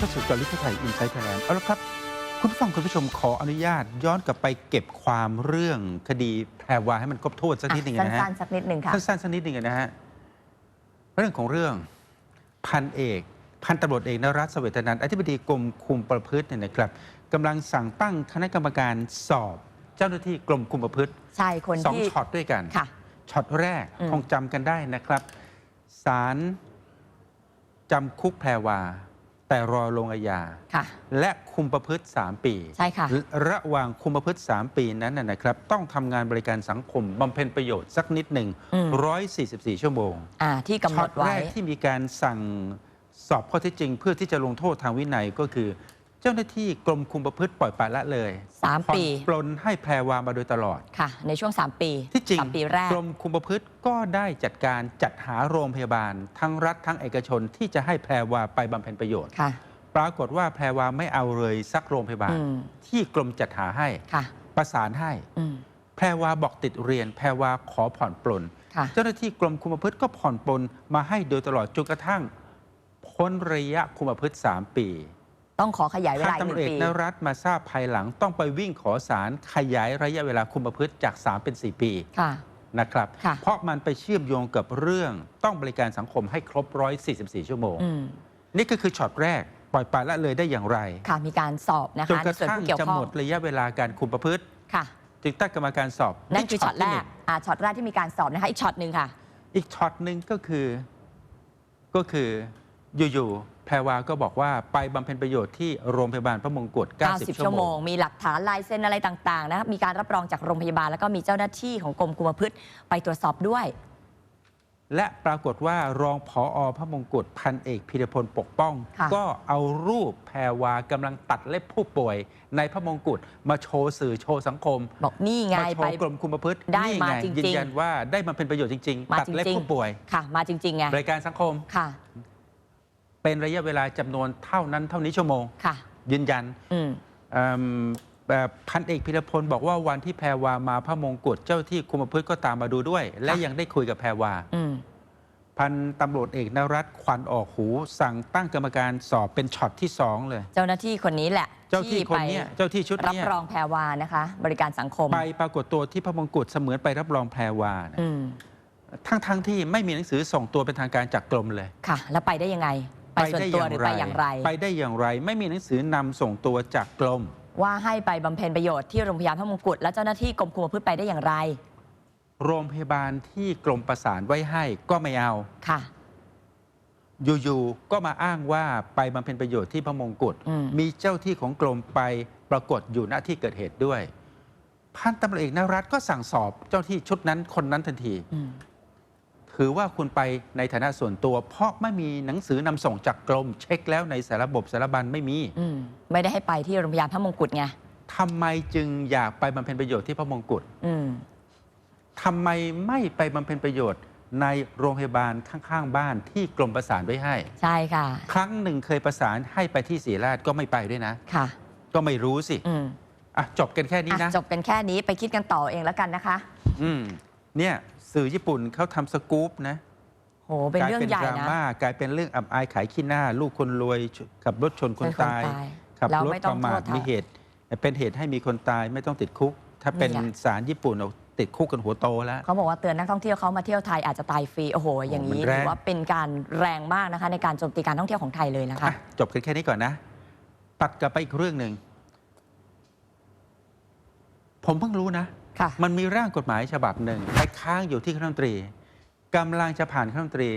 รับเข้าสู่จอลิทไทยอินไซต์ไทยแลนด์เอาละครับ คุณผู้ฟังคุณผู้ชมขออนุญาตย้อนกลับไปเก็บความเรื่องคดีแพรวาให้มันครบถ้วนสักนิดหนึ่งอะนะฮะสั้นๆสักนิดหนึ่งค่ะสั้นๆสักนิดหนึ่งนะฮะเรื่องของเรื่องพันเอกพันตำรวจเอกนรัตน์เสวตนันท์อธิบดีกรมคุมประพฤติเนี่ยนะครับกำลังสั่งตั้งคณะกรรมการสอบเจ้าหน้าที่กรมคุมประพฤติใช่คนสองที่ช็อตด้วยกันค่ะช็อตแรกอืมคงจำกันได้นะครับศาลจำคุกแพรวา แต่รอลงอาญาค่ะ และคุมประพฤติ 3 ปี ใช่ค่ะ ระหว่างคุมประพฤติ 3 ปีนั้นนะนะครับ ต้องทำงานบริการสังคมบำเพ็ญประโยชน์สักนิดหนึ่งอืม144 ชั่วโมงอ่าที่กำหนช็อตดแรไว้กที่มีการสั่งสอบข้อเท็จจริง เพื่อที่จะลงโทษทางวินัยก็คือ เจ้าหน้าที่กรมคุมประพฤติปล่อยปละละเลยสามผ่อนปีปลนให้แพรวามาโดยตลอด ค่ะ ในช่วง 3 ปีที่จริงสามปีแรก กรมคุมประพฤติก็ได้จัดการจัดหาโรงพยาบาล ทั้งรัฐทั้งเอกชนที่จะให้แพรวาไปบำเพ็ญประโยชน์ ค่ะ ปรากฏว่าแพรวาไม่เอาเลยสักโรงพยาบาล อืม ที่กรมจัดหาให้ ค่ะ ประสานให้ อืม แพรวาบอกติดเรียน แพรวาขอผ่อนปลน ค่ะ เจ้าหน้าที่กรมคุมประพฤติก็ผ่อนปลนมาให้โดยตลอดจนกระทั่งพ้นระยะคุมประพฤติ 3 ปี ต้องขอขยายเวทางลาอีกหตำรวนึ่จงเอกปี นรัตน์มาทราบภายหลังต้องไปวิ่งขอสารขยายระยะเวลาคุมประพฤติจาก 3 เป็น 4 ปีค่ะ นะครับ ค่ะ เพราะมันไปเชื่อมโยงกับเรื่องต้องบริการสังคมให้ครบ 144 ชั่วโมง อืมนี่ก็คือช็อตแรก ปล่อยปละละเลยได้อย่างไรค่ะ มีการสอบนะจนคะกในระส่วนทั่งผู้เกี่ยวจะข้อหงมดระยะเวลาการคุมประพฤติ ค่ะ จึงตั้งกรรมการสอบนั่นคือช็อตแรที่หกนึ่งอ่าช็อตแรกที่มีการสอบนะคะ อีกช็อตหนึ่งค่ะ อีกช็อตหนึ่งก็คือ ก็คือ อยู่ๆแพรวาก็บอกว่าไปบำเพ็ญประโยชน์ที่โรงพยาบาลพระมงกุฎ90 90 ชั่ชั่ววโมโมง ง มีหลักฐานลายเซ็นอะไรต่าง ๆ นะครับมีการรับรองจากโรงพยาบาลแล้วก็มีเจ้าหน้าที่ของกรมคุมประพฤติไปตรวจสอบด้วย และปรากฏว่ารองผอพระมงกุฎพันเอกพีรพลปกป้อง ค่ะ ก็เอารูปแพรวากำลังตัดเล็บผู้ป่วย ในพระมงกุฎมาโชว์สื่อโชว์สังคม บอกนี่ไงมาโชไป ว์กรมคุมประพฤติได้นี่มาไงจริงๆยืนยันว่าได้มาเป็นประโยชน์จริงมาๆตัดเล็บจริงๆ ผู้ป่วย ค่ะ มาจริงๆไงบริการสังคม ค่ะ เป็นระยะเวลาจำนวนเท่านั้นเท่านี้ชั่วโมง ค่ะ ยืนยันอืม เอิ่มเอ่อพันเอกพิรพลบอกว่าวันที่แพรวามาพระมงกุฎเจ้าที่คุมประพฤติก็ตามมาดูด้วย และค่ะ ยังได้คุยกับแพรวา อืม พันตำรวจเอกนรัตน์ควันออกหู สั่งตั้งกรรมการสอบเป็นช็อตที่สองเลย เจ้าหน้าที่คนนี้แหละเจ้าที่คนเนี้ยเจ้าที่ชุดรับเนี้ยรองแพรวานะคะ บริการสังคม ไปปรากฏตัวที่พระมงกุฎเสมือนไปรับรองแพรวานะอืม ทั้งทั้งที่ไม่มีหนังสือส่งตัวเป็นทางการจากกรมเลย ค่ะ แล้วไปได้ยังไง ไปส่วนตัวหรือไปอย่างไร ไปได้อย่างไร ไม่มีหนังสือนำส่งตัวจากกรมว่าให้ไปบำเพ็ญประโยชน์ที่โรงพยาบาลพระมงกุฎและเจ้าหน้าที่กรมคุมประพฤติไปได้อย่างไร โรงพยาบาลที่กรมประสานไว้ให้ก็ไม่เอาค่ะอยู่ๆก็มาอ้างว่าไปบำเพ็ญประโยชน์ที่พระมงกุฎอืมมีเจ้าที่ของกรมไปปรากฏอยู่ณที่เกิดเหตุด้วย พันตำรวจเอกนรัตน์ก็สั่งสอบเจ้าที่ชุดนั้นคนนั้นทันทีอืม ถือว่าคุณไปในฐานะส่วนตัว เพราะไม่มีหนังสือนำส่งจากกรมเช็คแล้วในสารบบสารบัญไม่มีอืมไม่ได้ให้ไปที่โรงพยาบาลพระมงกุฎไงทำไมจึงอยากไปบำเพ็ญประโยชน์ที่พระมงกุฎอืมทำไมไม่ไปบำเพ็ญประโยชน์ ในโรงพยาบาลข้างๆ บ้านที่กรมประสานไว้ให้ ใช่ค่ะ ครั้งหนึ่งเคยประสานให้ไปที่ศรีราชก็ไม่ไปด้วยนะ ค่ะ ก็ไม่รู้สิอืมอะจบกันแค่นี้อะนะจบกันแค่นี้ไปคิดกันต่อเองแล้วกันนะคะ อืม เนี่ยสื่อญี่ปุ่นเขาทำสกู๊ปนะโหเป็นกลายเรื่องเป็นใหญ่ดรานะม่ากลายเป็นเรื่องอับอายขายขี้หน้า ลูกคนรวยขับรถชนคนเป็นตาย ขับแล้วรถไม่ปต้องระมาทโทษ มีเหตุ เป็นเหตุให้มีคนตายไม่ต้องติดคุก ถ้าเป็นนี่ไง ศาลญี่ปุ่นเอาติดคุกกันหัวโตแล้ว เขาบอกว่าเตือนนักท่องเที่ยวเขามาเที่ยวไทยอาจจะตายฟรีโอ้โห อย่างนี้มันแรง ถือว่าเป็นการแรงมากนะคะ ในการโจมตีการท่องเที่ยวของไทยเลยนะคะ อะจบกันแค่นี้ก่อนนะ ตัดกลับไปอีกเรื่องหนึ่ง ผมเพิ่งรู้นะ ค่ะมันมีร่างกฎหมายฉบับหนึ่งไปค้างอยู่ที่คณะรัฐมนตรีกำลังจะผ่านคณะรัฐมนตรี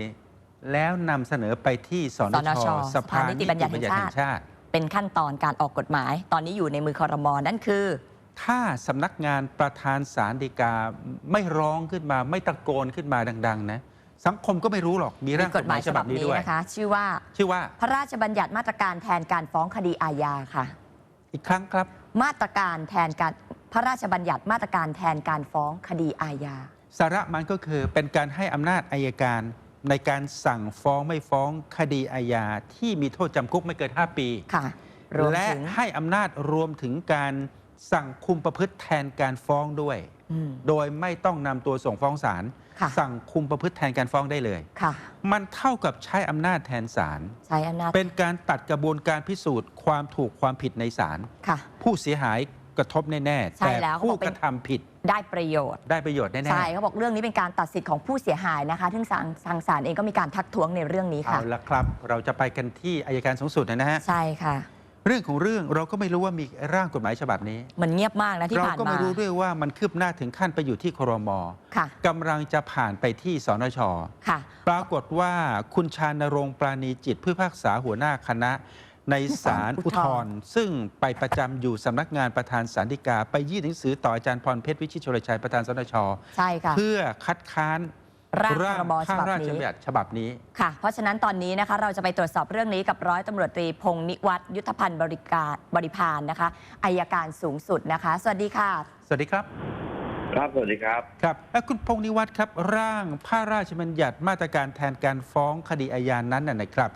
แล้วนำเสนอไปที่สนสนชชสภานินิติติบับัญญญัญัติติแห่งแห่งชาชาติติ เป็นขั้นตอนการออกกฎหมาย ตอนนี้อยู่ในมือคอรมอนั่นคือ ถ้าสำนักงานประธานศาลฎีกาไม่ร้องขึ้นมาไม่ตะโกนขึ้นมาดัง ๆ นะ สังคมก็ไม่รู้หรอกมีร่างกกฎฎหมามหายยฉฉบับับบนี้นี้ด้วย นะคะ ชื่อว่าชื่อว่าพระราชบัญญัติมาตรการแทนการฟ้องคดีอาญาค่ะ อีกครั้งครับ มาตรการแทนการ พระราชบัญญัติมาตรการแทนการฟ้องคดีอาญา สาระมันก็คือเป็นการให้อำนาจอายการในการสั่งฟ้องไม่ฟ้องคดีอาญาที่มีโทษจำคุกไม่เกิน 5 ปี ค่ะรวมและถึงให้อำนาจรวมถึงการสั่งคุมประพฤติแทนการฟ้องด้วย อืม โดยไม่ต้องนำตัวส่งฟ้องศาลค่ะ สั่งคุมประพฤติแทนการฟ้องได้เลย ค่ะ มันเท่ากับใช้อำนาจแทนศาลใช้อำนาจเป็นการตัดกระบวนการพิสูจน์ความถูกความผิดในศาลค่ะ ผู้เสียหาย กระทบแน่ๆ ใช่แต่แล้วเขาผู้บอกเป็กน ระทำผิดได้ประโยชน์ ได้ประโยชน์แน่ใช่เขาบอกเรื่องนี้เป็นการตัดสิทธิ์ของผู้เสียหายนะคะซึ่งทางทางศาลเองก็มีการทักท้วงในเรื่องนี้ๆเอาค่ะ ละครับ เราจะไปกันที่อายการสูงสุดนะฮะ ใช่ค่ะ เรื่องของเรื่องเราก็ไม่รู้ว่ามีร่างกฎหมายฉบับนี้ มันเงียบมากนะที่เราผ่านก็มาไม่รู้ด้วยว่ามันคืบหน้าถึงขั้นไปอยู่ที่ครมค่ะกำลังจะผ่านไปที่สนช ค่ะ ปรากฏว่าคุณชานรงค์ปราณีจิตผู้พิพากษาหัวหน้าคณะ ในศาลอุอุททธธรรณ์ณ์ซึ่งไปประจำอยู่สำนักงานประธานสารดีกา ไปยื่นหนังสือต่ออาจารย์พรเพชรวิชิตชลชัยประธานสนชใช่ค่ะ เพื่อคัดค้านร่างพรบพฉระบับราชนี้บัญญัติฉบับนี้ค่ะ เพราะฉะนั้นตอนนี้นะคะเราจะไปตรวจสอบเรื่องนี้กับร้อยตำรวจตรีพงษ์นิวัฒน์ยุทธพันธ์บริการบริพานนะคะอายการสูงสุดนะคะ สวัสดีค่ะ สวัสดีครับ ครับ สวัสดีครับ ครับเอ่อคุณพงษ์นิวัฒน์ครับ ร่างพระราชบัญญัติมาตรการแทนการฟ้องคดีอาญานั้นนะนะครับ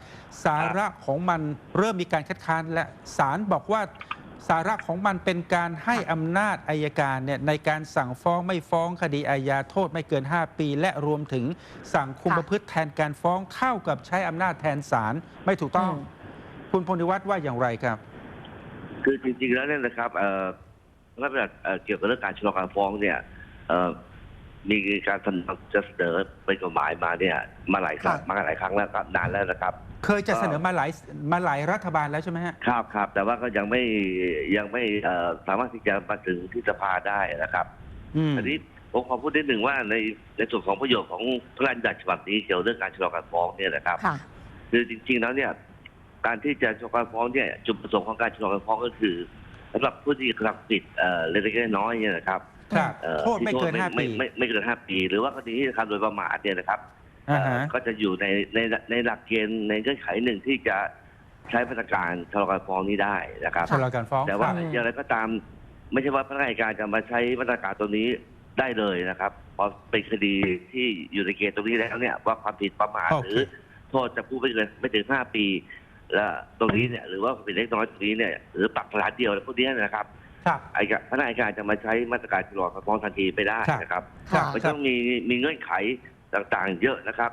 สาระของมันเริ่มมีการคัดค้านและศาลบอกว่าสาระของมันเป็นการให้อำนาจอายการเนี่ยในการสั่งฟ้องไม่ฟ้องคดีอาญาโทษไม่เกิน 5 ปี และรวมถึงสั่งคุมค่ะประพฤติแทนการฟ้องเท่ากับใช้อำนาจแทนศาลไม่ถูกต้องอืมคุณพงษ์นิวัฒน์ว่าอย่างไรครับ คือจริงๆแล้วเนี่ยนะครับ เอ่อพระราชบัญญัติเอ่อเกี่ยวกับเรื่องการชะลอการฟ้องเนี่ยเอ่อมีการเสนอจะเสนอเป็นกฎหมายมาเนี่ยมาหลายครั้งค่ะมาหลายครั้งแล้วครับนานแล้วนะครับ เคยจะเสนอมาหลายมาหลายรัฐบาลแล้วใช่ไหมฮะครับครับแต่ว่าก็ยังไม่ยังไม่เอ่อสามารถที่จะมาถึงที่สภาได้นะครับอืมอันนี้ผมขอพูดนิดหนึ่งว่าในในส่วนของประโยชน์ของพระราชบัญญัติฉบับนี้เกี่ยวเรื่องการชะลอการฟ้องเนี่ยนะครับค่ะคือจริง ๆ แล้วเนี่ย การที่จะชะลอการฟ้องเนี่ยจุดประสงค์ของการชะลอการฟ้องก็คือ สำหรับผู้ที่กระทำผิดเอ่อเล็กๆน้อยๆเนี่ยนะครับครับเอ่อโทษไม่เกินที่ห้าไม่ปี ไม่ไม่ไม่เกินห้าปี หรือว่าคดีที่กระทำโดยประมาทเนี่ยนะครับอ่าเอ่ฮะอก็จะอยู่ในในในหลักเกณฑ์ในเงื่อนไขหนึ่งที่จะใช้มาตรการชะลอการฟ้องนี้ได้นะครับ ชะลอการฟ้องแต่ว่าครับอย่างไรก็ตามไม่ใช่ว่าพนักงานอัยการจะมาใช้มาตรการตัวนี้ได้เลยนะครับพอเป็นคดีที่อยู่ในเกณฑ์ตรงนี้แล้วเนี่ยว่าความผิดประมาทโอหเครือโทษจำคุกไม่เกินไม่ถึงห้าปี แล้วตรงนี้เนี่ยหรือว่าผิดเล็กน้อยตรงนี้เนี่ยหรือปรับพลาดเดียวอะไรพวกนี้นะครับครับอัยการพนักงานอัยการจะมาใช้มาตรการชะลอการฟ้องทันทีไม่ได้ครับนะครับครับมันต้องมีมีเงื่อนไขต่างๆ เยอะนะครับ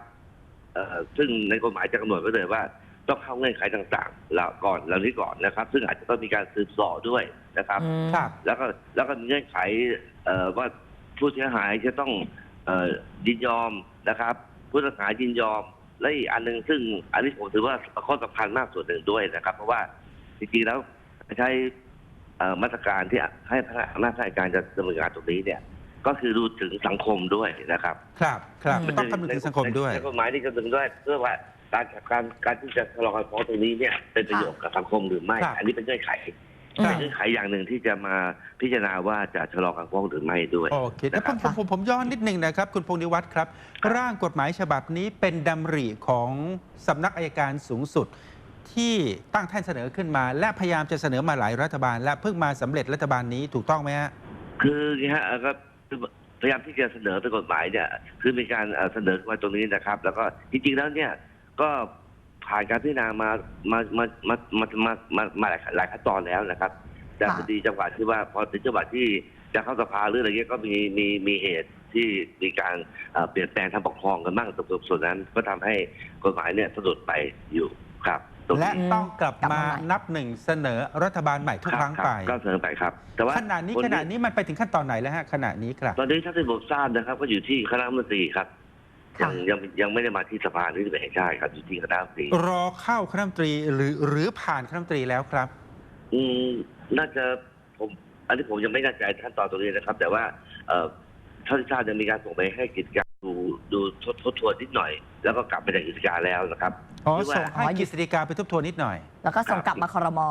เอ่อซึ่งในกฎหมายจะกำหนดไว้เลยว่าต้องเข้าเงื่อนไขต่างๆแล้วก่อนแล้วนี้ก่อนนะครับ ซึ่งอาจจะต้องมีการสืบเสอบด้วยนะครับอืมครับ แล้วก็แล้วก็มีเงื่อนไขเอ่อว่าผู้เสียหายจะต้องเอ่อยินยอมนะครับ ผู้ต้องหายินยอม และอีกอันหนึ่งซึ่งอันนี้ผมถือว่าข้อสำคัญมากส่วนหนึ่งด้วยนะครับ เพราะว่าจริงๆแล้วใช้เอ่อมาตรการที่ให้พนักงานราชการจะดำเนินการตรงนี้เนี่ย ก็คือดูถึงสังคมด้วยนะครับ ครับครับอืมต้องคำนึงถึงสังคมด้วยในกฎหมายที่กำหนดด้วยเพื่อว่าการการการที่จะชะลอการฟ้องตรงนี้เนี่ยเป็นประโยชน์กับสังคมหรือไม่ครับอันนี้เป็นเงื่อนไขอืม เป็นเงื่อนไขอย่างหนึ่งที่จะมาพิจารณาว่าจะชะลอการฟ้องหรือไม่ด้วยโอเคแล้วผมผมผมผมย้อนนิดหนึ่งนะครับ คุณพงษ์นิวัฒน์ครับ ร่างกฎหมายฉบับนี้เป็นดำริของสำนักอายการสูงสุดที่ตั้งแท่นเสนอขึ้นมา และพยายามจะเสนอมาหลายรัฐบาล และเพิ่งมาสำเร็จรัฐบาลนี้ถูกต้องไหมฮะคืออย่างนี้ฮะเอ่อก็พยายามที่จะเสนอเป็นกฎหมายเนี่ยคือมีการเอ่อเสนอมาตรงนี้นะครับ แล้วก็จริงๆแล้วเนี่ยก็ ผ่านการพิจารณามามามามามามามามาหลายหลายขั้นตอนแล้วนะครับ แต่ค่ะพอดีจังหวะที่ว่าพอถึงจังหวะที่จะเข้าสภาหรืออะไรเงี้ยก็มีมีมีเหตุที่มีการเอ่อเปลี่ยนแปลงทางปกครองกันบ้างตรงส่วนนั้น ก็ทำให้กฎหมายเนี่ยสะดุดไปอยู่ครับตรงและนี้ต้องกลับกลับมามาใหม่นับหนึ่งเสนอรัฐบาลใหม่ทุกครั้งรับไปก็เสนอไปครับ แต่ว่าขณะนี้คขณะนี้มันไปถึงขั้นตอนไหนแล้วฮะขณะนี้ครับ ตอนนี้ถ้าที่ผมทราบนะครับ ก็อยู่ที่คณะรัฐมนตรีครับ ค่ะยังยังยังไม่ได้มาที่สภาหรือแห่งชาติครับอยู่ที่คณะรัฐมนตรีรอเข้าคณะรัฐมนตรีหรือหรือผ่านคณะรัฐมนตรีแล้วครับ อืมน่าจะผมอันนี้ผมยังไม่แน่ใจขั้นตอนตรงนี้นะครับ แต่ว่าเอ่อเท่าที่ทราบจะมีการส่งไปให้กิจการดูดูทบทบทวนนิดหน่อย แล้วก็กลับไปจากกิจการแล้วนะครับ อ๋อ หรือว่า ส่งให้กฤษฎีกาไปทบทวนนิดหน่อย แล้วก็ส่งกลับมาครม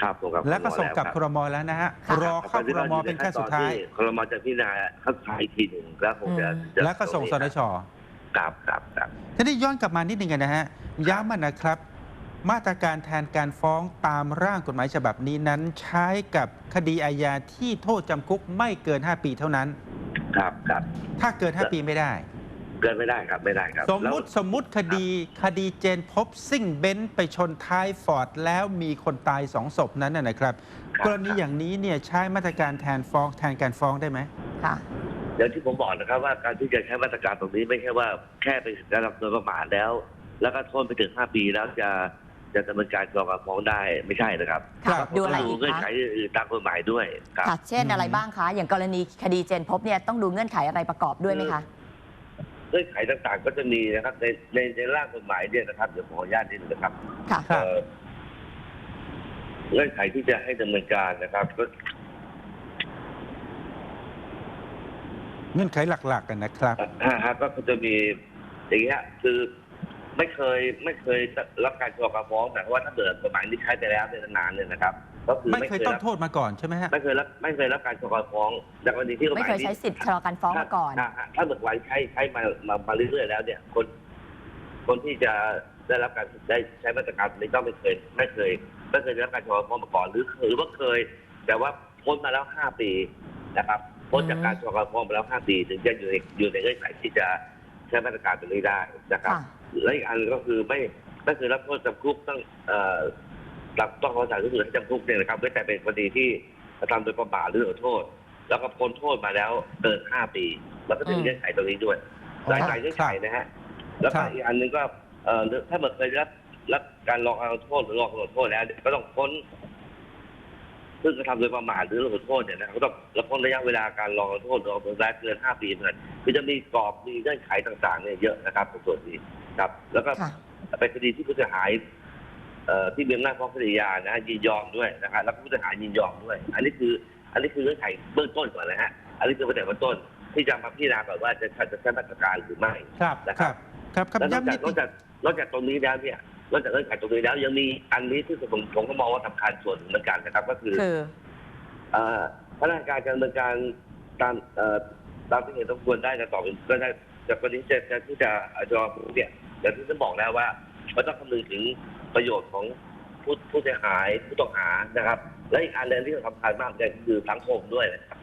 ครับผมกับแล้วก็ส่งกลับคครมแล้วนะฮะ ค่ะ รอเข้าครมเป็นขั้นสุดท้าย ครมจะพิจารณาขั้นสุดท้ายอีกทีหนึ่งแล้วคงจะอืม จะ แล้วก็ส่งสนช ครับครับครับทีนี้ย้อนกลับมานิดนึงกันนะฮะย้ำมันนะครับ มาตรการแทนการฟ้องตามร่างกฎหมายฉบับนี้นั้นใช้กับคดีอาญาที่โทษจำคุกไม่เกิน 5 ปีเท่านั้น ครับครับถ้าเกิน 5 ปีไม่ได้ เกินไม่ได้ครับไม่ได้ครับสมมุติแล้วสมมุติคดีคดีเจนพบซิ่งเบนซ์ไปชนท้ายฟอร์ดแล้วมีคนตายสองศพนั้นนะนะครับครับ กรณีอย่างนี้เนี่ยใช้มาตรการแทนฟ้องแทนการฟ้องได้ไหมค่ะ อย่างที่ผมบอกนะครับ ว่าการที่จะใช้มาตรการตรงนี้ไม่ใช่ว่าแค่ไปการรับโดยประมาทแล้ว แล้วก็โทษไปถึงห้าปีแล้วจะจะดำเนินการกรองการฟ้องได้ไม่ใช่นะครับค่ะครับดูอะไรต้งอีดูกเงื่อนไขคะอื่นๆตามกฎหมายด้วยครับ ค่ะเช่นอะไรอืมบ้างคะ อย่างกรณีคดีเจนพบเนี่ยต้องดูเงื่อนไขอะไรประกอบด้วยไหมคะ เงื่อนไขต่างๆก็จะมีนะครับ ในในในร่างกฎหมายเนี่ยนะครับเดี๋ยวขออนุญาตนิดนึงนะครับค่ะครับเอ่อเงื่อนไขที่จะให้ดำเนินการนะครับ ก็ เงื่อนไขหลักๆกันนะครับอ่าฮะก็จะมีอย่างเงี้ยคือไม่เคยไม่เคยรับการกรองการฟ้องแต่ว่าถ้าเกิดกฎหมายนี้ใช้ไปแล้วเนี่ยนานๆเนี่ยนะครับ ก็คือไม่ไม่เคเคยยต้อรังบโทษมาก่อนใช่ไหมฮะไม่เคยรับไม่เคยรับการกรองการฟ้องจากกรณีที่กฎหไม่มายเคยนี้ใช้สิทธิ์ชะลอการฟ้องมาก่อนถ้าถ้าถ้าเบิกไว้ใช้ใช้มามามาเรื่อยๆแล้วเนี่ยคนคนที่จะได้รับการได้ใช้มาตรการนี้ต้องไม่เคยไม่เคยไม่เคยได้รับการชะลอฟ้องมาก่อนหรือหรือว่าเคย แต่ว่าพ้นมาแล้วห้าปีนะครับ พ้นจากการชะลอฟ้องมาแล้วห้าปี ถึงจะอยู่ในอยู่ในเงื่อนไขที่จะใช้มาตรการตัวนี้ได้นะครับค่ะและอีกอันก็คือไม่ไม่เคยรับโทษจำคุกต้องเอ่อรับต้องขอสารที่เหลือให้จำคุกเนี่ยนะครับเว้นแต่เป็นคดีที่กระทำโดยประมาทหรือขอโทษ แล้วก็พ้นโทษมาแล้วเกินห้าปีแล้วก็จะมีเงื่อนไขตรงนี้ด้วยหลายหลายเงื่อนไขนะฮะแล้วก็ครับอีกอันหนึงก็เอ่อถ้าเกิดเคยรับรับการรองเอาโทษหรือรองกำหนดโทษแล้วเนี่ยก็ต้องพ้น ซึ่งกระทำโดยประมาทหรือลงโทษเนี่ยนะก็ต้องรับพ้นระยะเวลาการรองโทษรองโทษแรกเกินห้าปีเหมือนกันคือจะมีกรอบมีเงื่อนไขต่างๆเนี่ยเยอะนะครับตรงส่วนนี้ครับ แล้วก็ค่ะเป็นคดีที่ผู้เสียหายเอ่อที่มีอำนาจฟ้องคดียานะฮะยินยอมด้วยนะครับแล้วก็ผู้เสียหายยินยอมด้วย อันนี้คืออันนี้คือเงื่อนไขเบื้องต้นก่อนนะฮะอันนี้คือประเด็นเบื้องต้นที่จะมาพิจารณาก่อนว่าจะจะใช้มาตรการหรือไม่ครับนะคครัรับบครับครับแล้วนอกย้ำจานิกดนอกจากนอกจากตรงนี้แล้วเนี่ย นอกจากเงื่อนไขตรงนี้แล้วยังมีอันนี้ที่ผมผมก็มองว่าสำคัญส่วนหนึ่งเหมือนกันนะครับ ก็คือคือเอ่อพนักงานการดำเนินการตามเอ่อตามที่เห็นต้องควรได้จะต่อไปก็ได้จากวันนี้จะจะที่จะจอเนี่ยอย่างที่ผมบอกแล้วว่าเราต้องคำนึงถึงประโยชน์ของผู้ผู้เสียหายผู้ต้องหานะครับ และอีกอันหนึงที่สำคัญมากเลยคือสังคมด้วยนะครับ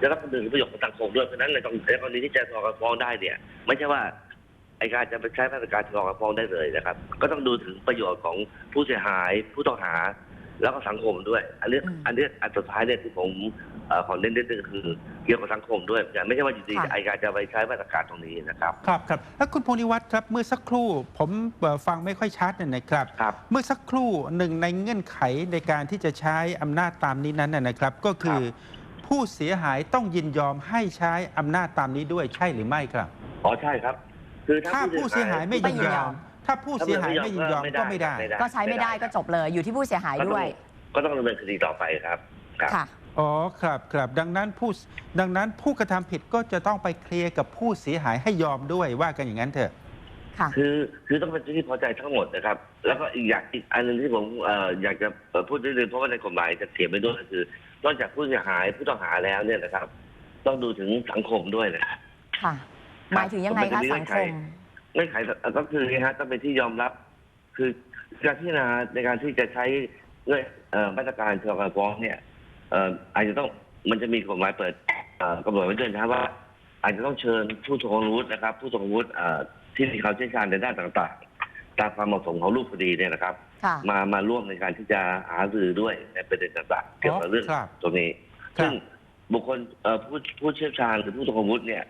จะต้องคำนึงถึงประโยชน์ของสังคมด้วยเพราะฉะนั้นในกรณีในกรณีที่จะฟ้องฟ้องได้เนี่ย ไม่ใช่ว่า ไอการจะไปใช้มาตรการฟ้องฟ้องได้เลยนะครับ ก็ต้องดูถึงประโยชน์ของผู้เสียหายผู้ต้องหา แล้วก็สังคมด้วย อันนี้อืมอันนี้อันสุดท้ายเนี่ยที่ผมเอ่อขอเน้นนิดนึงคือเกี่ยวกับสังคมด้วยไม่ใช่ว่าอยู่ดีค่ะไอการจะไปใช้มาตรการตรงนี้นะครับ ครับครับแล้วคุณพงนิวัฒน์ครับเมื่อสักครู่ผมเอ่อฟังไม่ค่อยชัดเนี่ยนะครับครับเมื่อสักครู่หนึ่งในเงื่อนไขในการที่จะใช้อำนาจตามนี้นั้นนะนะครับ ก็คือผู้เสียหายต้องยินยอมให้ใช้อำนาจตามนี้ด้วยใช่หรือไม่ครับ อ๋อใช่ครับ คือถ้าผู้เสียหายไม่ยินยอม ถ้าผู้เสียหายไม่ยินยอมก็ไม่ได้ ก็ใช้ไม่ได้ก็จบเลยอยู่ที่ผู้เสียหายด้วยก็ต้องดำเนินคดีต่อไปครับครับ ค่ะ อ๋อครับครับดังนั้นผู้ดังนั้นผู้กระทำผิดก็จะต้องไปเคลียร์กับผู้เสียหายให้ยอมด้วยว่ากันอย่างนั้นเถอะ ค่ะ คือคือต้องเป็นที่พอใจทั้งหมดนะครับ แล้วก็อีกอย่างอีกอันหนึงที่ผมเอ่ออยากจะเอ่อพูดนิดนึงเพราะว่าในกฎหมายจะเขียนไปด้วยก็คือนอกจากผู้เสียหายผู้ต้องหาแล้วเนี่ยนะครับ ต้องดูถึงสังคมด้วยนะครับ ค่ะ หมายถึงยังไงคะสังคมเงื่อนไขก็คือนะฮะต้องเป็นที่ยอมรับ คือการพิจารณาในการที่จะใช้เงื่อนเอ่อมาตรการเชิงการฟ้องเนี่ยเอ่ออาจจะต้องมันจะมีกฎหมายเปิดเอ่อกำหนดไว้ด้วยนะครับว่า อาจจะต้องเชิญผู้ทรงคุณวุฒินะครับ ผู้ทรงคุณวุฒิเอ่อที่มีความเชี่ยวชาญในด้านต่างๆ ตามความเหมาะสมของรูปคดีเนี่ยนะครับค่ะมามาร่วมในการที่จะหารือด้วยในประเด็นต่างๆเกี่ยวกับเรื่องครับตรงนี้ครับซึ่งบุคคลเอ่อผู้ผู้เชี่ยวชาญหรือผู้ทรงคุณวุฒิเนี่ย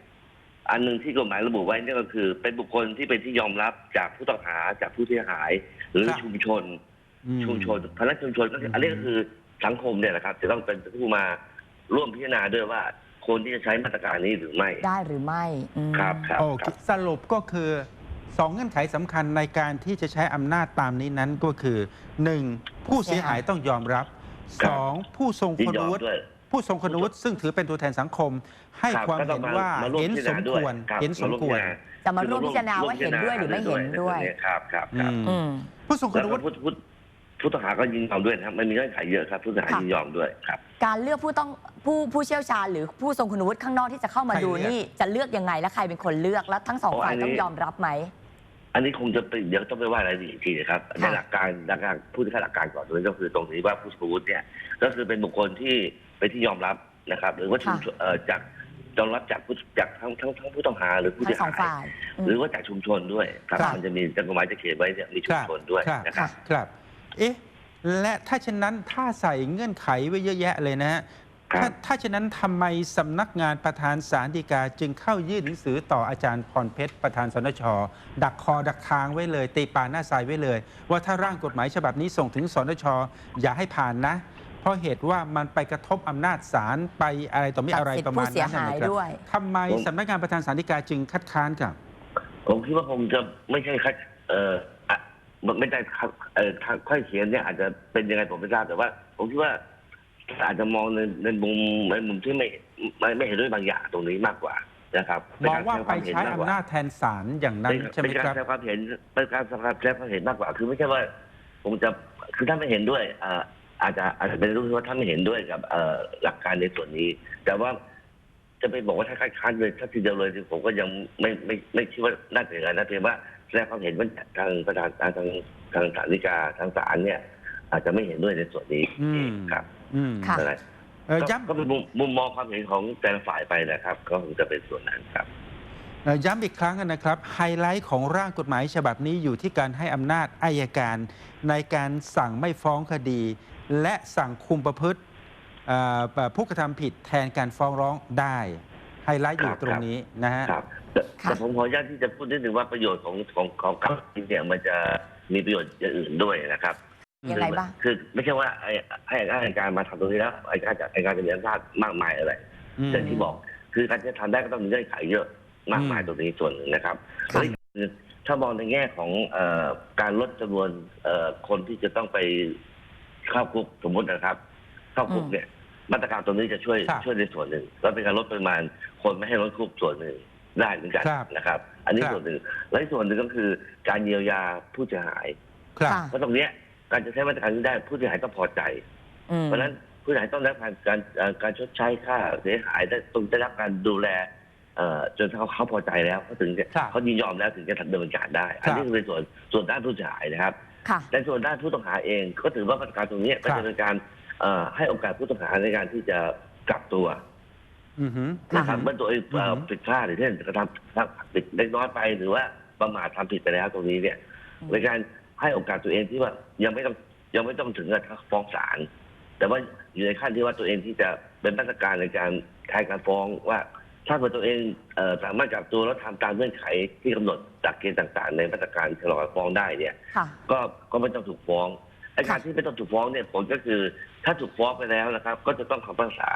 อันหนึ่งที่กฎหมายระบุไว้เนี่ยก็คือ เป็นบุคคลที่เป็นที่ยอมรับจากผู้ต้องหาจากผู้เสียหาย หรือครับชุมชน อืม ชุมชนพนักชุมชนก็คืออืมอันนี้ก็คือสังคมเนี่ยนะครับ จะต้องเป็นผู้มาร่วมพิจารณาด้วยว่าคนที่จะใช้มาตรการนี้หรือไม่ได้หรือไม่อืม ครับครับโอคเครับ สรุปก็คือสองเงื่อนไขสำคัญในการที่จะใช้อำนาจตามนี้นั้นก็คือหนึ่งผู้เสียหายต้องยอมรับสองผู้ทรงยินคุณยอมวุฒิด้วย ผู้ทรงคุณวุฒิซึ่งถือเป็นตัวแทนสังคม ให้รับความก็ต้เห็องนว่าร่วเห็นพิสจารมณาด้ควรครับเห็นสมควรจะมาร่วมพิจารณาว่าเห็นด้วยหรือไม่เห็นด้วย ครับครับอืครับมอืม ผู้ทรงคุแล้ณววุก็ฒิผู้ผู้ผู้ต้องหาก็ยินยอมด้วยนะครับมันมีเงื่อนไขเยอะครับผู้ต้องหาค่ะ ยินยอมด้วยครับ การเลือกผู้ต้องผู้ผู้เชี่ยวชาญหรือผู้ทรงคุณวุฒิข้างนอกที่จะเข้ามาดูนี่จะเลือกยังไงและใครเป็นคนเลือกแล้วทั้งสองฝ่ายต้องยอมรับไหม อันนี้คงจะเป็นเดี๋ยวต้องไปว่าอะไรายละเอียดอีกทีนะครับในค่ะ หลักการหลักการพูดถึงหลักการก่อนเลยก็คือตรงนี้ว่าผู้สมวุฒิเนี่ย ก็คือเป็นบุคคลที่ เป็นที่ยอมรับนะครับ หรือว่าชุมชนเอ่อจากยอมรับจากผู้จากทั้งทั้งทั้งผู้ต้องหาหรือผู้ทั้เสียงสองหายฝ่ายอืม หรือว่าจากชุมชนด้วยครับครับ มันจะมีจักรหมายจะเขียนไว้เนี่ยมีชุมชนด้วยครับนะครับ ครับ เอ๊ะ และถ้าเช่นนั้นถ้าใส่เงื่อนไขไว้เยอะแยะเลยนะฮะครัถ้าบถ้าฉะนั้นทำไมสำนักงานประธานศาลฎีกาจึงเข้ายื่นหนังสือต่ออาจารย์พรเพชรประธานสนช ดักคอดักทางไว้เลยตีปาหน้าทรายไว้เลย ว่าถ้าร่างกฎหมายฉบับนี้ส่งถึงสนช อย่าให้ผ่านนะเพ ราะเหตุว่ามันไปกระทบอำนาจศาลไปอะไรต่อมีอะไรตัดสิทธิ์ประมาณผู้เสียนั้นหายนะครับด้วยทำไมสำนักงานประธานศาลฎีกาจึงคัดค้านครับ ผมคิดว่าผมจะไม่ใช่คัดเอ่ออะไม่ได้คัดเอ่อทางค่อยเขียนเนี่ยอาจจะเป็นยังไงผมไม่ทราบแต่ว่า ผมคิดว่าอาจจะมองในในมุมในมุมที่ไม่ไม่ไม่เห็นด้วยบางอย่างตรงนี้มากกว่านะครับมองว่าไปเนใช้กกอำนาจแทนศาลอย่างนั้นเป็นใช่ไหมเป็นคการรับแสดงความเห็นเป็นการแสดงความเห็นมากกว่า คือไม่ใช่ว่าผมจะคือถ้าไม่เห็นด้วย อ่าอาจจะอาจจะเป็นรู้สึกว่าท่านไม่เห็นด้วยกับเอ่อหลักการในส่วนนี้ แต่ว่าจะไปบอกว่าถ้าคัดค้านเลยถ้าทีเดียวเลยผมก็ยังไม่ไม่ไม่คิดว่าน่าจะอย่างนั้นนะเพียงว่าแสดงความเห็นว่าทางประธานทางทางทางศาลฎีกาทางศาลเนี่ย อาจจะไม่เห็นด้วยในส่วนนี้อืม ครับอืมค่ะนั่นแหละเอ่อก็ย้ำ ก็เป็นมุมมุมมองความเห็นของแต่ละฝ่ายไปนะครับ ก็คงจะเป็นส่วนนั้นครับ เอ่อย้ำอีกครั้งนะครับไฮไลท์ของร่างกฎหมายฉบับนี้อยู่ที่การให้อำนาจอายการ ในการสั่งไม่ฟ้องคดี และสั่งคุมประพฤติเอ่อผู้กระทำผิดแทนการฟ้องร้องได้ไฮไลท์อยู่ครับตรงนี้นะฮะครับแต่ค่ะแต่ผมขออนุญาตที่จะพูดนิดนึงว่าประโยชน์ของของของการเนี่ยมันจะมีประโยชน์อย่างอื่นด้วยนะครับยังไงบ้างคือไม่ใช่ว่าไอ้ให้ให้การมาทำตรงนี้แล้วไอ้การจัดไอ้การจะมีอำนาจมากมายอะไรอืมอย่างที่บอก คือการจะทำได้ก็ต้องมีเงื่อนไขเยอะมากมายอืมตรงนี้ส่วนหนึ่งนะครับค่ะและอีกอย่างหนึ่งถ้ามองในแง่ของเอ่อการลดจำนวนเอ่อคนที่จะต้องไป เข้าคุกสมมตินะครับ เข้าคุกเนี่ยมาตรการตรงนี้จะช่วยครับช่วยในส่วนหนึ่งแล้วเป็นการลดปริมาณคนไม่ให้ลดคุกส่วนหนึ่งได้เหมือนกันครับนะครับ อันนี้ครับ ส่วนหนึ่งและอีกส่วนหนึ่งก็คือการเยียวยาผู้เสียหาย ครับ ค่ะ เพราะตรงเนี้ยการจะใช้มาตรการนี้ได้ผู้เสียหายต้องพอใจ อืม เพราะฉะนั้นผู้เสียหายต้องได้รับการการเอ่อการชดใช้ค่าเสียหายได้ต้องได้รับการดูแลเอ่อจนเขาเขาพอใจแล้วเขาถึงจะครับเขายินยอมแล้วถึงจะดำเนินการได้ อันนี้คือในส่วนส่วนด้านผู้เสียหายนะครับ ค่ะในส่วนด้านผู้ต้องหาเอง ก็ถือว่ามาตรการตรงนี้ก็ครัจะบเป็นการเอ่อให้โอกาสผู้ต้องหาในการที่จะกลับตัวอือหือนะครับเมื่อตัวเองเอ่ออือหือผิดพลาดหรือเช่นกระทำทำผิดเล็กน้อยไปหรือว่าประมาททำผิดไปแล้วตรงนี้เนี่ยอืมในการให้โอกาสตัวเองที่ว่ายังไม่ต้องยังไม่ต้องถึงกับฟ้องศาลแต่ว่าอยู่ในขั้นที่ว่าตัวเองที่จะเป็นมาตรการในการใช้การฟ้องว่า ถ้าเกิดตัวเองเอ่อสามารถกลับตัวแล้วทำตามเงื่อนไขที่กำหนดจากเกณฑ์ต่างๆ ในมาตรการชะลอการฟ้องได้เนี่ย ค่ะ ก็ก็ไม่ต้องถูกฟ้องไอ้การค่ะ ที่ไม่ต้องถูกฟ้องเนี่ยผลก็คือ ถ้าถูกฟ้องไปแล้วนะครับ ก็จะต้องคำพิพากษา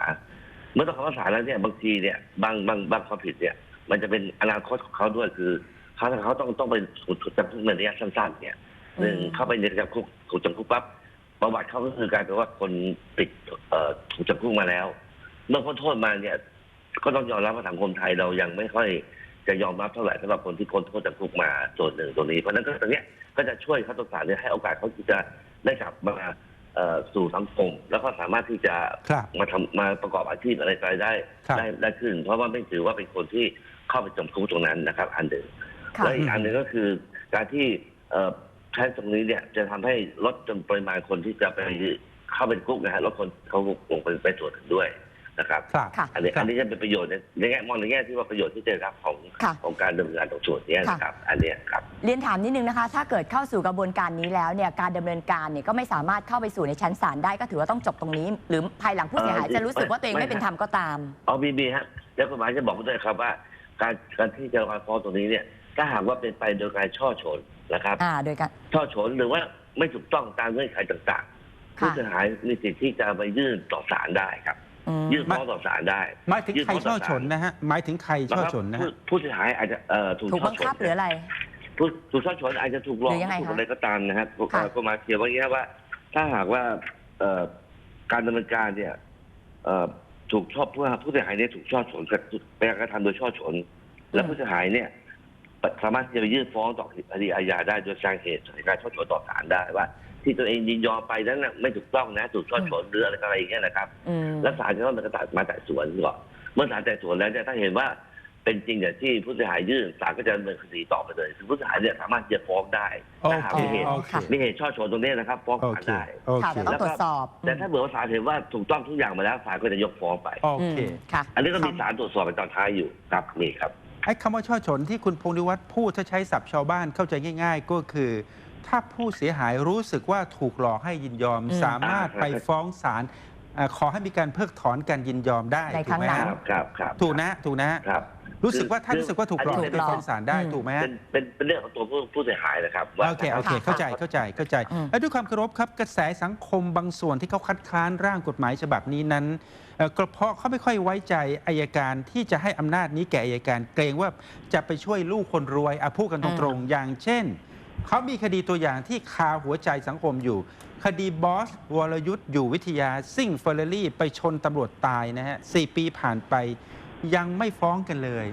เมื่อต้องคำพิพากษาแล้วเนี่ยบางทีเนี่ยบางบางบางความผิดเนี่ย มันจะเป็นอนาคตของเขาด้วยคือเขาเขาต้องต้องไปถูกถูกจำคุกในระยะสั้นๆเนี่ยหนึ่งอืมเข้าไปในจำคุกถูกจำคุกปั๊บประวัติเขาก็คือกลายเป็นว่าคนติดเอ่อถูกจำคุกมาแล้ว เมื่อพ้นโทษมาเนี่ย ก็ต้องยอมรับว่าสังคมไทยเรายังไม่ค่อยจะยอมรับเท่าไหร่สำหรับคนที่พ้นโทษจำคุกมาส่วนหนึ่งตรงนี้เพราะฉะนั้นก็ตรงเนี้ยก็จะช่วยเขาตศาลเนี่ยให้โอกาสเขาที่จะได้กลับมาเอ่อสู่สังคมแล้วก็สามารถที่จะครับมาทำมาประกอบอาชีพอะไรไปได้ครับได้ได้ขึ้น เพราะว่าไม่ถือว่าเป็นคนที่เข้าไปจำคุกตรงนั้นนะครับ อันหนึ่งค่ะและอีกอันหนึ่งก็คือการที่เอ่อใช้ตรงนี้เนี่ยจะทำให้ลดจำนวนปริมาณคนที่จะไปเข้าไปในคุกนะฮะลดคนเขาลงไปไปส่วนหนึ่งด้วย นะครับครับค่ะอันนี้ครับอันนี้จะเป็นประโยชน์ในในแง่มองในแง่ที่ว่าประโยชน์ที่จะได้รับของค่ะ ของการดำเนินงานตรงส่วนเนี้ยนะครับ อันเนี้ยครับ เรียนถามนิดนึงนะคะ ถ้าเกิดเข้าสู่กระบวนการนี้แล้วเนี่ยการดำเนินการเนี่ยก็ไม่สามารถเข้าไปสู่ในชั้นศาลได้ก็ถือว่าต้องจบตรงนี้ หรือภายหลังผู้เสียหายเอ่อจะรู้สึกว่าตัวเองไม่ไม่เป็นธรรมก็ตามเอาบีบีฮะแล้วกฎหมายจะบอกด้วยครับว่า การการที่จะมาฟ้องตรงนี้เนี่ย ถ้าหากว่าเป็นไปโดยการช่อฉนนะครับ อ่าโดยการ ช่อฉนหรือว่าไม่ถูกต้องตามเงื่อนไขต่างๆค่ะผู้เสียหายมีสิทธิ์ที่จะไปยื่นต่อศาลได้ครับอืม ยื่นฟ้องต่อศาลได้หมายถึงยื่นใครฟ้องช่ต่ออศาลฉนนะฮะหมายถึงใครช่อฉนนะผู้ฮะผู้เสียหายอาจจะเอ่อถูกถูกช่อบังฉนคับหรืออะไร ผู้ถูกช่อฉนอาจจะถูกหลอกหรือยังไงถูกคะอะไรก็ตามนะครับค่ะเอ่อกฎหมายเขียนไว้อย่างนี้ว่า ถ้าหากว่าเอ่อการดำเนินการเนี่ยเอ่อถูกชอบผู้ผู้เสียหายเนี่ยถูกช่อฉนเป็นการกระทำโดยช่อฉนและผู้เสียหายเนี่ยสามารถที่จะไปยื่นฟ้องต่อคดีอาญาได้โดยสร้างเหตุในการช่อฉนต่อศาลได้ว่า ที่ตัวเองยินยอมไปนั้นน่ะไม่ถูกต้องนะถูกช่อฉนหรืออะไรอะไรอย่างเงี้ยนะครับอืมและศาลจะต้องเป็นกระตัดมาแต่สวนก่อนเมื่อศาลแต่สวนแล้วเนี่ยถ้าเห็นว่าเป็นจริงอย่างที่ผู้เสียหายยื่นศาลก็จะดำเนินคดีต่อไปเลยคือผู้เสียหายเนี่ยสามารถที่จะฟ้องได้โอถ้าหากเคมีเหตุโอเค มีเหตุช่อฉนตรงนี้นะครับฟ้องโอศาลเค ได้ โอค่ะเค แต่ต้องตรวจสอบแต่ถ้าเผื่อว่าศาลเห็นว่าถูกต้องทุกอย่างมาแล้วศาลก็จะยกฟ้องไป โออืเคมค่ะ อันนี้ก็มีศาลตรวจสอบไปตอนท้ายอยู่ครับนี่ครับ ไอ้คำว่าช่อฉนที่คุณพงษ์นิวัฒน์พูดถ้าใช้ศัพท์ชาวบ้านเข้าใจง่าย ๆ ก็คือ ถ้าผู้เสียหายรู้สึกว่าถูกหลอกให้ยินยอม อืม สามารถอ่าไปฟ้องศาลอ่าขอให้มีการเพิกถอนการยินยอมได้ในถูกไหมครั้งคนั้รับครับครับถูกนะถูกนะ ครับรู้สึกว่าคือท่านรู้สึกว่าถูกหลอกคือให้ไปฟ้องศาลได้อืมถูกไหมเป็นเป็นเป็นเรื่องของตัวผู้ผู้เสียหายนะครับว่า โอเค โอเคเข้าใจ เข้าใจ เข้าใจ อืม และด้วยความเคารพครับ กระแสสังคมบางส่วนที่เขาคัดค้านร่างกฎหมายฉบับนี้นั้นเอ่อก็เพราะเขาไม่ค่อยไว้ใจอายการที่จะให้อำนาจนี้แก่อายการเกรงว่าจะไปช่วยลูกคนรวยอะพูดกันตรงๆ อย่างเช่น เขามีคดีตัวอย่างที่คาหัวใจสังคมอยู่ คดีบอส วรยุทธ์อยู่วิทยาซิ่งเฟอร์รารี่ ไปชนตำรวจตายนะฮะสี่ปีผ่านไปยังไม่ฟ้องกันเลย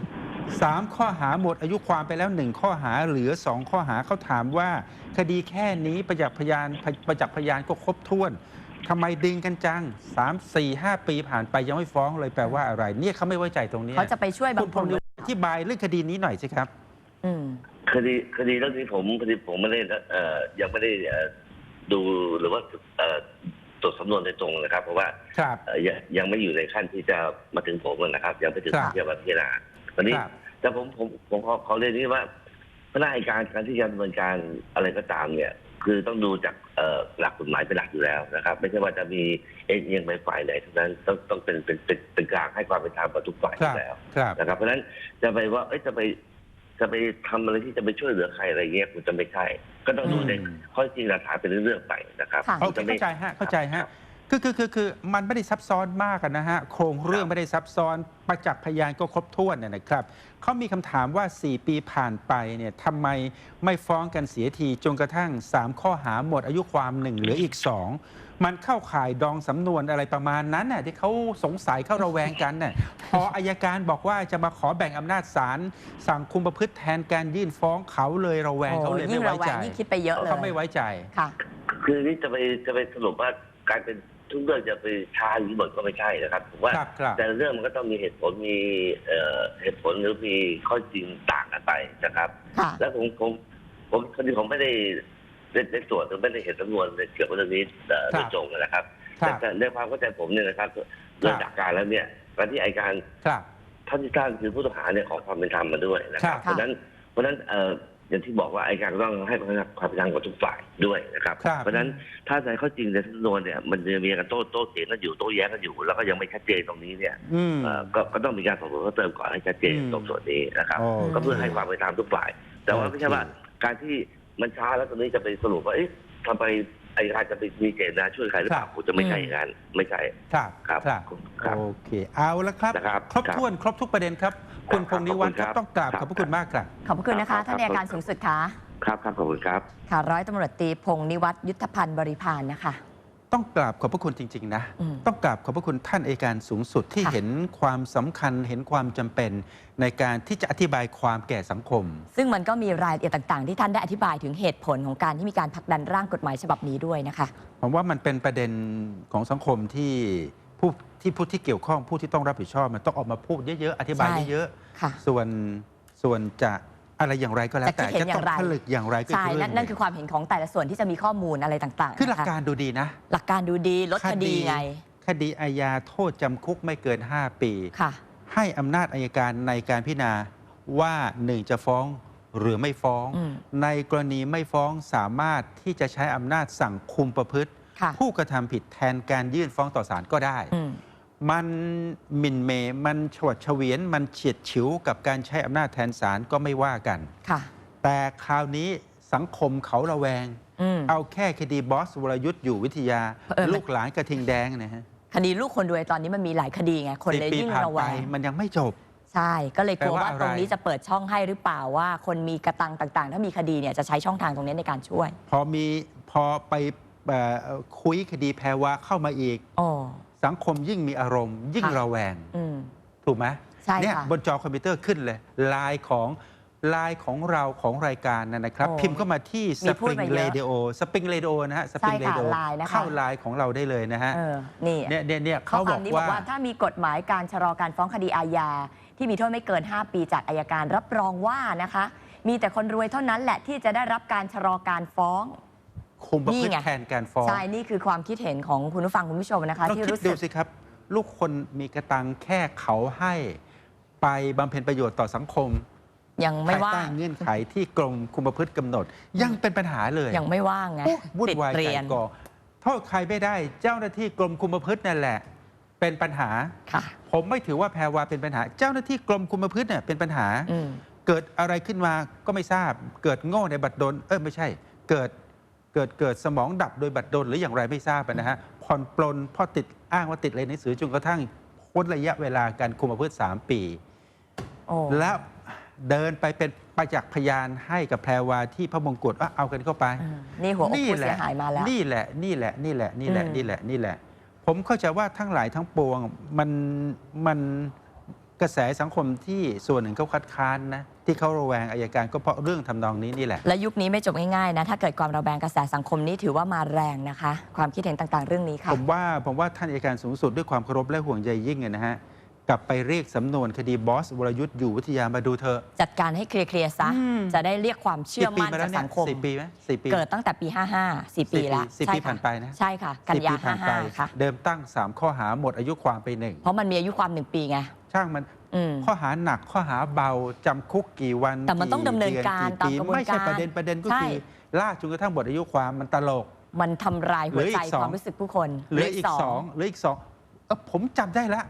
สามข้อหาหมดอายุความไปแล้วหนึ่งข้อหาเหลือสองข้อหาเขาถามว่า คดีแค่นี้ประจักษ์พยานประจักษ์พยานก็ครบถ้วนทำไมดึงกันจังสามสี่ห้าปีผ่านไปยังไม่ฟ้องเลยแปลว่าอะไร เนี่ยเขาไม่ไว้ใจตรงนี้เขาจะไปช่วยบาคุงณคพนงศ์อธิบายเรื่องคดีนี้หน่อยสิครับ อืม คดีคดีเรื่องนี้ผมคดีผมไม่ได้เอ่อยังไม่ได้เอ่อดูหรือว่าเอ่อตรวจสำนวนโดยตรงนะครับ เพราะว่าครับ เอ่อยังยังไม่อยู่ในขั้นที่จะมาถึงผมนะครับ ยังไม่ถึงครับ ที่จะมาพิจารณาวันนี้ ครับแต่ผมผมผมขอขอเรียนนี้ว่าพนักงานการที่จะดำเนินการอะไรก็ตามเนี่ย คือต้องดูจากเอ่อหลักกฎหมายเป็นหลักอยู่แล้วนะครับ ไม่ใช่ว่าจะมีเอ็นเอียงไปฝ่ายไหนทั้งนั้นต้องต้องเป็นเป็นเป็นเป็นกลางให้ความเป็นธรรมกับทุกฝ่ายอครับยู่แล้วครับนะครับ เพราะฉะนั้นจะไปว่าเอ้ยจะไป จะไปทำอะไรที่จะไปช่วยเหลือใครอะไรเงี้ยคุณจะไม่ใช่ ก็ต้องดูในอืมข้อจริงหลักฐานเป็นเรื่องๆไปนะครับค่ะ โอเคจะไม่เข้าใจฮะเข้าใจครัฮะบคือคือคือคือมันไม่ได้ซับซ้อนมากอะนะฮะโครงเรื่องไม่ได้ซับซ้อนประจักษ์พยานก็ครบถ้วนเนี่ยนะครับเขามีคำถามว่า 4 ปีผ่านไปเนี่ยทำไมไม่ฟ้องกันเสียทีจนกระทั่ง 3 ข้อหาหมดอายุความหนึ่งเหลืออีก 2 มันเข้าข่ายดองสำนวนอะไรประมาณนั้นน่ะที่เขาสงสัยเข้าระแวงกันน่ะพออายการบอกว่าจะมาขอแบ่งอำนาจศาลสั่งคุมประพฤติแทนการยื่นฟ้องเขาเลยระแวงเขาเลยโอ้ยิ่ไม่งไว้ระแวใจงยิ่งคิดไปเยอะเลยเขาไม่ไว้ใจค่ะคือนี่จะไปจะไปสรุปว่าการเป็นทุกเรื่องจะไปช้าหรือหมดก็ไม่ใช่นะครับผมว่าครับครับแต่ละเรื่องมันก็ต้องมีเหตุผลมีเอ่อเหตุผลหรือมีข้อจริงต่างกันไปนะครับค่ะแล้วผมผมผมคดีผมไม่ได้ ได้ได้ตรวจหรือไม่ได้เห็นจำนวนในเกี่ยวกับเรื่องนี้เอ่อครัโดบยตรงนะครับครัแต่บแต่ในความเข้าใจผมเนี่ยนะครับโดยจากการแล้วเนี่ยการที่อัยการครับ ท่านที่ท่านคือผู้ต้องหาเนี่ยขอความเป็นธรรมมาด้วยนะคครัรับบเพราะฉะนั้นเพราะฉะนั้นเอ่ออย่างที่บอกว่าอัยการก็ต้องให้ความเป็นธรรมกับทุกฝ่ายด้วยนะครับ ครับ เพราะฉะนั้นถ้าในข้อจริงในสำนวนเนี่ยมันจะมีการโต้โต้เถียงกันอยู่โต้แย้งกันอยู่ แล้วก็ยังไม่ชัดเจนตรงนี้เนี่ยอืม เอ่อก็ก็ต้องมีการสอบสวนเพิ่มเติมก่อนให้ชัดเจนอืมตรงส่วนนี้นะครับ โอก็เพื่อให้ความเป็นธรรมทุกฝ่าย แต่ว่าไม่ใช่ว่าการที่ มันช้าแล้วตอนนี้จะไปสรุปว่าเอ๊ะทำไมไอ้การจะไปมีเจตนาช่วยใครหรือเปล่าผมจะไม่ใช่อย่างนั้นไม่ใช่ ครับครับครับครับโอเค เอาละครับ นะครับครบครับถ้วนครบทุกประเด็นครับ คุณพงษ์นิวัฒน์ขคอรับบคุณครับต้องกราบครับขอบพระคุณมากครับ ขอบพระคุณนะคะ ท่านอัยการสูงสุดค่ะ ครับครับขอบคุณครับ ค่ะร้อยตำรวจตรีพงษ์นิวัฒน์ยุทธพันธ์บริพารนะคะ ต้องกราบขอบพระคุณจริง ๆ นะอืมต้องกราบขอบพระคุณท่านอัยการสูงสุดที่ค่ะเห็นความสำคัญเห็นความจำเป็นในการที่จะอธิบายความแก่สังคม ซึ่งมันก็มีรายละเอียดต่าง ๆ ที่ท่านได้อธิบายถึงเหตุผลของการที่มีการผลักดันร่างกฎหมายฉบับนี้ด้วยนะคะผมว่ามันเป็นประเด็นของสังคมที่ผู้ที่ผู้ที่เกี่ยวข้องผู้ที่ต้องรับผิดชอบ มันต้องออกมาพูดเยอะๆอธิบายใช่เยอะค่ะๆส่วนส่วนจะ อะไรอย่างไรก็แล้วจะแต่คิดเห็นจะต้องอย่างไร ผลึกอย่างไรก็ใช่อีกเรื่นั่อนงหนั่นึ่นงคือความเห็นของแต่ละส่วนที่จะมีข้อมูลอะไรต่างๆคือหลักนะคะการดูดีนะ หลักการดูดีลดคดีไงคดีอาญาโทษจำคุกไม่เกิน 5 ปี ค่ะ ให้อำนาจอายการในการพิจารณาว่าหนึ่งจะฟ้องหรือไม่ฟ้อง อืม ในกรณีไม่ฟ้องสามารถที่จะใช้อำนาจสั่งคุมประพฤติ ค่ะผู้กระทำผิดแทนการยื่นฟ้องต่อศาลก็ได้ อืม มันหมินเมย์มันฉวดเฉวียน มันเฉียดฉิวกับการใช้อำนาจแทนศาลก็ไม่ว่ากัน ค่ะ แต่คราวนี้สังคมเขาระแวง อืม เอาแค่คดีบอสวรยุทธ์อยู่วิทยาเออมัน ลูกหลานกระทิงแดงนะฮะคดีลูกคนรวยตอนนี้มันมีหลายคดีไง คนสิบเลยปียิ่งผ่านระแวไปง มันยังไม่จบ ใช่ ก็เลยกลัวแปลว่าว่าอะไร ตรงนี้จะเปิดช่องให้หรือเปล่าว่า คนมีกระตังต่างๆ ถ้ามีคดีเนี่ยจะใช้ช่องทางตรงนี้ในการช่วยพอมีพอไปเอ่อคุยคดีแพรวาเข้ามาอีก อ๋อ สังคมยิ่งมีอารมณ์ ยิ่งค่ะ ระแวง อืม ถูกไหมใช่เนี่ยค่ะบนจอคอมพิวเตอร์ขึ้นเลยไลน์ของไลน์ของเราของรายการนะนะครับ โอ้พิมพ์เข้ามาที่มีพูด Spring มาเยอะ Radio Spring Radio นะฮะ Spring ใช่ค่ะ Radio ไลน์นะคะ เข้าไลน์ของเราได้เลยนะฮะเออนี่เนี่ยเนี่ยเนี่ยข้อเขาคบวาอมกนี้บอกว่าว่าถ้ามีกฎหมายการชะลอการฟ้องคดีอาญาที่มีโทษไม่เกิน 5 ปีจากอายการรับรองว่านะคะ มีแต่คนรวยเท่านั้นแหละที่จะได้รับการชะลอการฟ้อง คุมประพฤนี่ติไง แทนการฟ้อง ใช่นี่คือความคิดเห็นของคุณผู้ฟังคุณผู้ชมนะคะเราที่คิดรู้ดูสึกสิครับ ลูกคนมีกระตังแค่เขาให้ไปบำเพ็ญประโยชน์ต่อสังคมยังไม่ภายว่าใต้งเงื่อนไขที่กรมคุมประพฤติกำหนด ยังเป็นปัญหาเลยยังไม่ว่างไงโอ้วุ่นติดวายเรีไก่ยนกอโทษใครไม่ได้เจ้าหน้าที่กรมคุมประพฤตินั่นแหละ เป็นปัญหา ค่ะ ผมไม่ถือว่าแพรวาเป็นปัญหา เจ้าหน้าที่กรมคุมประพฤติเนี่ยเป็นปัญหา อืม เกิดอะไรขึ้นมาก็ไม่ทราบ เกิดโง่ในบัตรดลเออไม่ใช่ เกิด เกิดเกิดสมองดับโดยบัตรดลหรืออย่างไรไม่ทราบนะฮะผ่อนปลนเพ่อติดอ้างว่าติดเลยนหนังสือจนกระทั่งพ้นระยะเวลาการคุมประพฤติ3ปีโอ้แล้วเดินไปเป็นประจักษ์พยานให้กับแพรวาที่พระมงกุฎว่าเอากันเข้าไปอืมนี่หัวอกผู้เสียหายมาแล้ว นี่แหละ นี่แหละ นี่แหละ นี่แหละอืมนี่แหละ นี่แหละ ผมเข้าใจว่าทั้งหลายทั้งปวงมันมัน กระแสสังคมที่ส่วนหนึ่งเขาคัดค้านนะที่เขาระแวงอายการก็เพราะเรื่องทำนองนี้นี่แหละและยุคนี้ไม่จบง่ายๆนะถ้าเกิดความระแวงกระแสสังคมนี้ถือว่ามาแรงนะคะ ความคิดเห็นต่างๆ เรื่องนี้ค่ะผมว่าผมว่าท่านอัยการสูงสุดด้วยความเคารพและห่วงใยยิ่งอะนะฮะกลับไปเรียกสำนวนคดีบอสวรยุทธ์อยู่วิทยามาดูเธอะจัดการให้เคลียร์ๆซะอืมจะได้เรียกความเชื่อกี่ปีมั่นมาแล้จาวกเนี่ยสังคมสี่ปีไหมสี่ปีเกิดตั้งแต่ปี 55 4 ปีแล้วสี่ปีใช่ค่ะผ่านไปนะ ใช่ค่ะ กันยาสี่ปีผ่นไป55ค่ะเดิมตั้ง 3 ข้อหาหมดอายุความไปหนึ่งเพราะมันมีอายุความหนึ่งปีไง ช่างมันอืมข้อหาหนักข้อหาเบาจำคุกกี่วันแต่มันต้องดำเนินการดือตามกระบวนการไม่ใช่ประเด็นประเด็นก็ใช่คือลากจนกระทั่งหมดอายุความมันตลก มันทำลายหัวใจเหลืออีกสองความรู้สึกผู้คนเหลืออีกสองเหลืออีกสองเอ้อผมจำได้ละ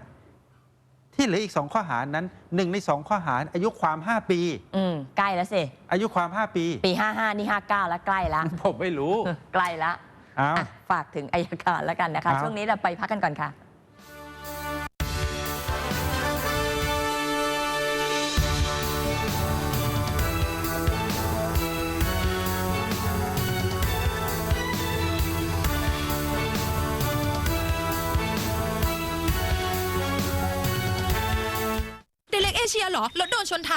ที่เหลืออีกสองข้อหานั้นหนึ่งในสองข้อหาอายุความ5ปีอืมใกล้แล้วสิอายุความ5ปี ปี55นี่59แล้วใกล้แล้วผมไม่รู้ใกล้แล้วเอาอะฝากถึงอายการแล้วกันนะคะครับช่วงนี้เราไปพักกันก่อนค่ะ เอเชียเหรอรถโดนชนท้าย